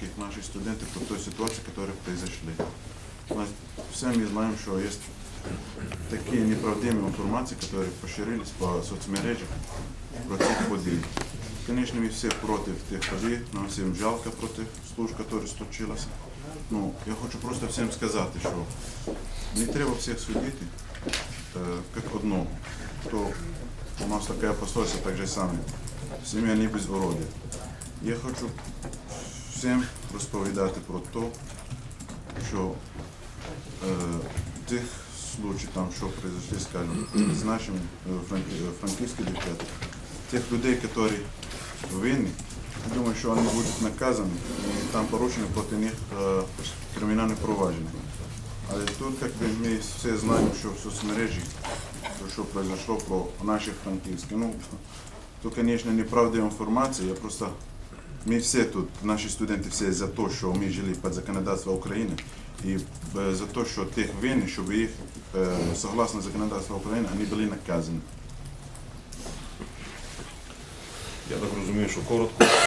как наши студенты по той ситуации, которые произошли. У нас все мы знаем, что есть такие неправдивые информации, которые поширились по соцмережах про цих подій. Конечно, ми всі проти тих подій, нам всім жалко проти служб, які случилися. Ну, я хочу просто всім сказати, що не треба всіх судити, е, як одного. То у нас таке пословиця так же саме. Сім'я не без уродів. Я хочу всім розповідати про те, що е, тих случаїв, там, що произошли, скажімо, з нашими е, е, франківськими дівчатами, тих людей, які винні, я думаю, що вони будуть наказані, і там порушено проти них е, кримінальне провадження. Але тут, як би, ми всі знаємо, що в соцмережі, що произошло про наших франківських. Ну, то, звісно, неправдива інформація, я просто мы все тут, наши студенты все за то, что мы жили под законодательство України и э, за то, что тих винні, щоб їх, э, согласно законодательству України, вони були наказані. Я так розумію, що коротко.